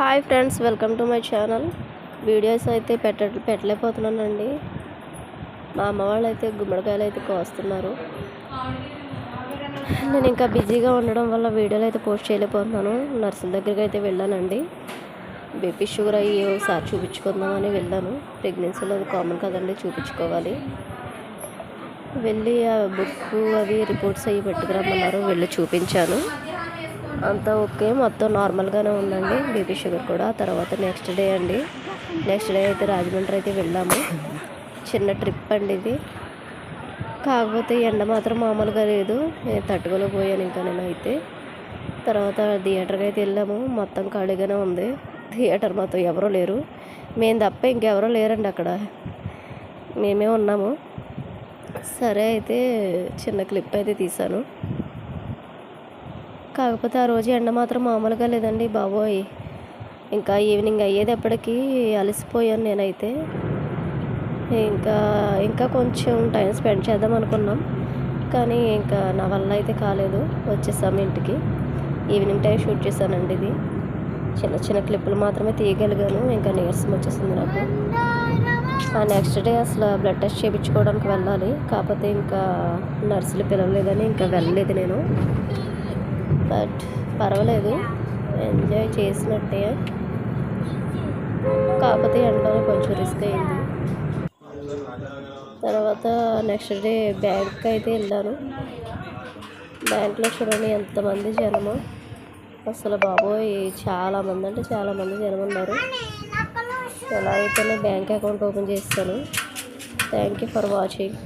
Hi friends welcome to my channel. Videos అయితే పెట్ట పెట్టలేకపోతున్నానండి. మా అమ్మ వాళ్ళు అయితే గుమ్మడికాయలు అయితే కోస్తున్నారు. నేను ఇంకా బిజీగా ఉండడం వల్ల వీడియోలు అయితే పోస్ట్ చేయలేకపోతున్నాను. నర్సుల దగ్గరికి అయితే వెళ్ళానండి. బీపీ షుగర్ అయ్యి ఒకసారి చూపించుకుందామని వెళ్ళాను. ప్రెగ్నెన్సీలో అది కామన్ కదండి చూపించుకోవాలి. వెళ్ళి ఆ బుక్ అవి రిపోర్ట్స్ అవి పెట్టుకురమ్మన్నారు. వెళ్ళి చూపించాను. అంతా ఓకే. మొత్తం నార్మల్గానే ఉందండి. బీపీ షుగర్ కూడా. తర్వాత నెక్స్ట్ డే అండి. నెక్స్ట్ డే అయితే రాజమండ్రి అయితే వెళ్ళాము. చిన్న ట్రిప్ అండి ఇది. కాకపోతే ఎండ మాత్రం మామూలుగా లేదు. నేను తట్టుకోలేకపోయాను ఇంకా నేను అయితే తర్వాత థియేటర్కి అయితే వెళ్ళాము. మొత్తం ఖాళీగానే ఉంది. థియేటర్ మొత్తం ఎవరూ లేరు. మేము తప్ప ఇంకెవరూ లేరండి అక్కడ. మేమే ఉన్నాము. సరే అయితే చిన్న క్లిప్ అయితే తీశాను. కాకపోతే ఆ రోజు ఎండ మాత్రం మామూలుగా లేదండి బాబోయ్. ఇంకా ఈవినింగ్ అయ్యేటప్పటికీ అలసిపోయాను నేనైతే. ఇంకా ఇంకా కొంచెం టైం స్పెండ్ చేద్దాం అనుకున్నాం. కానీ ఇంకా నా వల్ల అయితే కాలేదు. వచ్చేసాము ఇంటికి. ఈవినింగ్ టైం షూట్ చేశానండి ఇది. చిన్న చిన్న క్లిప్పులు మాత్రమే తీయగలిగాను. ఇంకా నీరసం వచ్చేసింది నాకు. ఆ నెక్స్ట్ డే అసలు బ్లడ్ టెస్ట్ చేయించుకోవడానికి వెళ్ళాలి. కాకపోతే ఇంకా నర్సులు పిలవలేదని ఇంకా వెళ్ళలేదు నేను. బట్ పర్వాలేదు. ఎంజాయ్ చేసినట్టే. కాకపోతే ఎండలో కొంచెం రిస్క్ అయింది. తర్వాత నెక్స్ట్ డే బ్యాంక్ అయితే వెళ్ళాను. బ్యాంక్లో చూడండి ఎంతమంది జనము. అసలు బాబోయ్ చాలామంది అంటే చాలామంది జనం ఉన్నారు. ఎలా అయితేనే బ్యాంక్ అకౌంట్ ఓపెన్ చేస్తాను. Thank you for watching.